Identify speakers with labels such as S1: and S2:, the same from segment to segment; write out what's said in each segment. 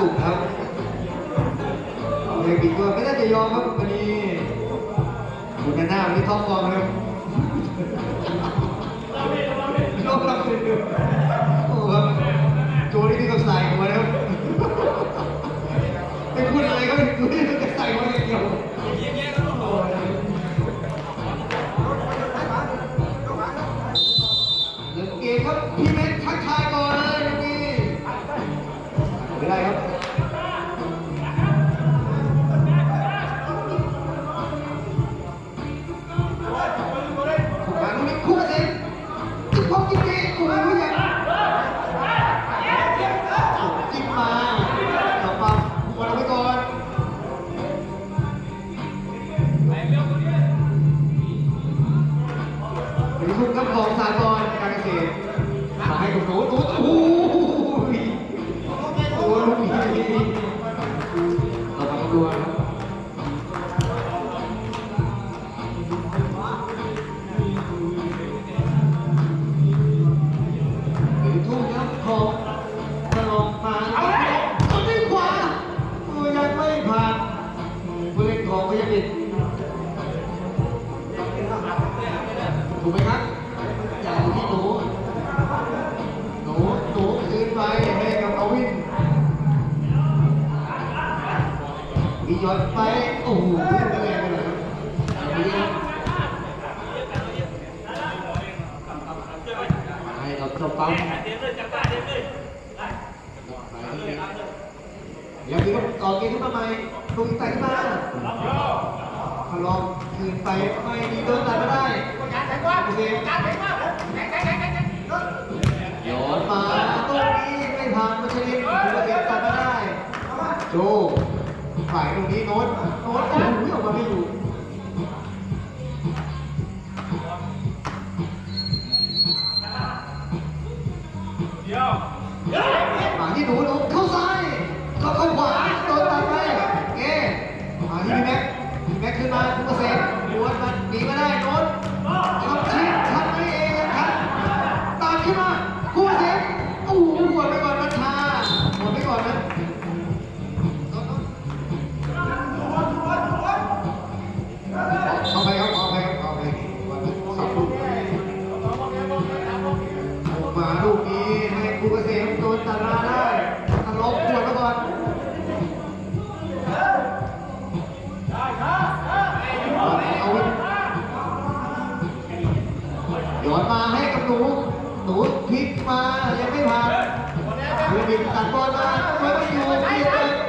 S1: สุขครับเด็กอีกตัวไม่น่าจะยอมครับวันนี้คุณหน้าไม่ท้องฟองครับยอกรับเลยโอ้ครับโจนี่ที่เขาใส่หัวนะครับเป็นพูดอะไรก็ไม่รู้ที่จ ลการเไปโอ้โหเพื่อนก็แรงไปเลยครับอันนี้ให้เราจะปั๊มแล้วคือต่อเกมขึ้นมาใหม่ถูกแต่ขึ้นมาพลองคืนไปไม่ดีโดนตัดมาได้โอเคย้อนมาตรงนี้ไม่ผ่านมัชลินคุณเก็บตัดมาได้โจ ฝ่ายตรงนี้โน้ตโน้ตโอ้โหออกมาไม่อยู่ ลูกนี้ให้ภูเกษมโดนตัดมาได้ทะลบขวดก่อนหย้อนมาให้กับหนู หนูพลิ
S2: กมายังไม่
S1: ผ่านเพื่อบินตัดบอลมาไม่ไปอยู่ที่เจอ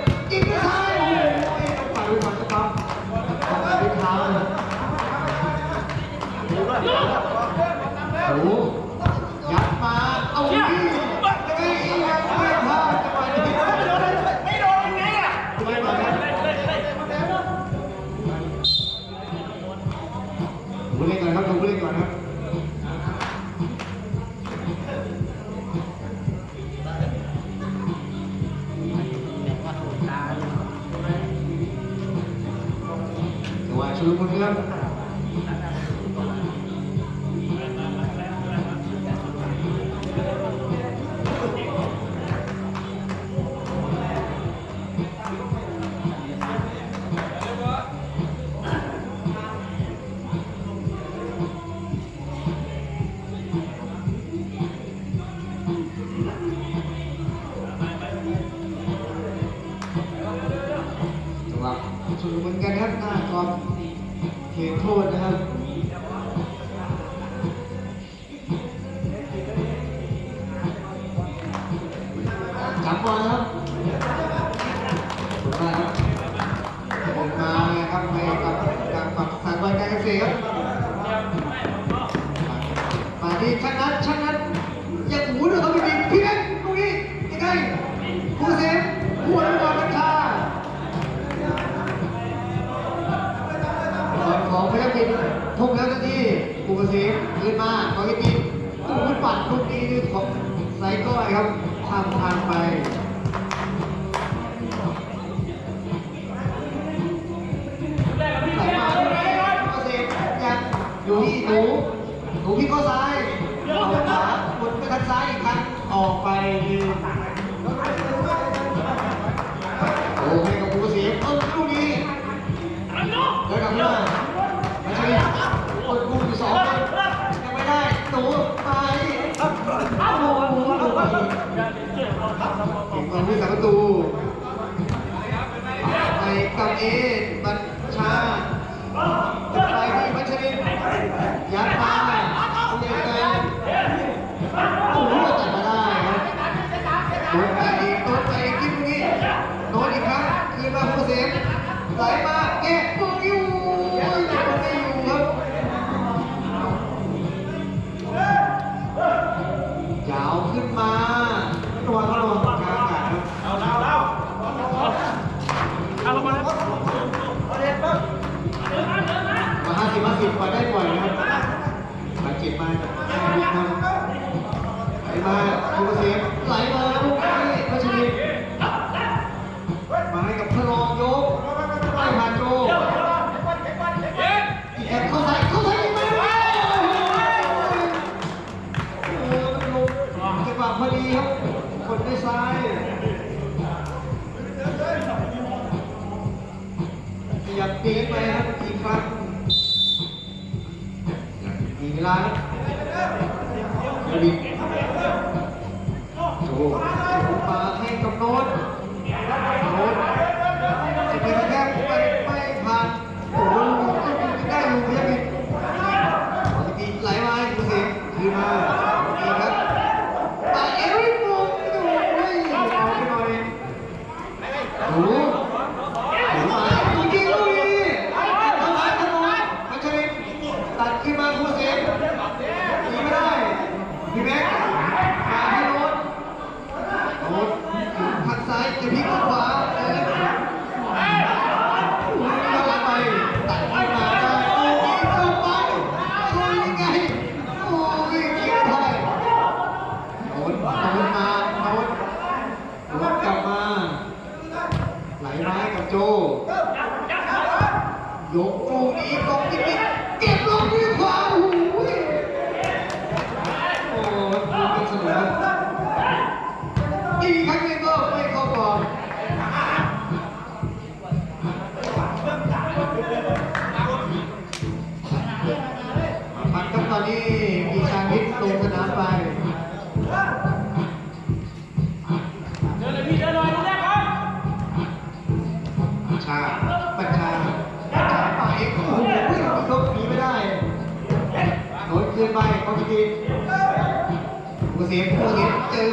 S1: todo. ไซก้อยครับทำทางไปอยู่ที่หนูหนูพี่ก็ซ้ายเอาขวาคุณก็ทางซ้ายอีกครั้งออกไปโอ้ไม่ ผมเอาผู้สัะตูในตอนนี้มัน ลาครับระดิษฐ์โอ้โหมาให้กับโน้ตโน้ต เขาพี่
S2: ดี
S1: ผู้เสียผู้เสียเจอ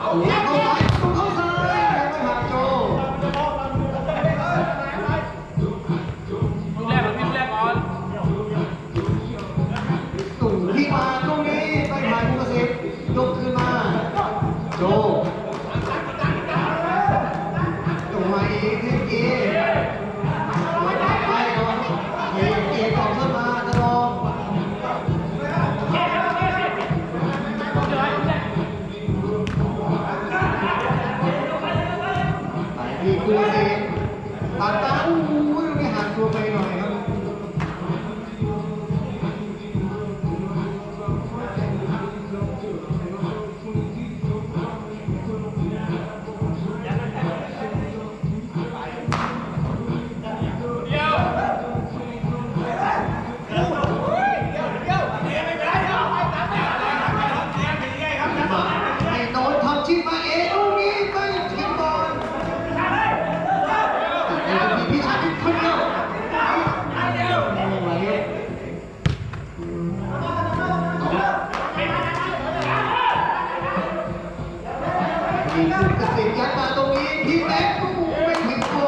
S1: เอาเข้าซ้ายเข้าซ้ายไม่ผ่
S2: แรกมันวิ่แรกก่อน
S1: ตุ่มที่มาตรงนี้ไม่ผ่านผู้เสียยกขึ้นมาโจ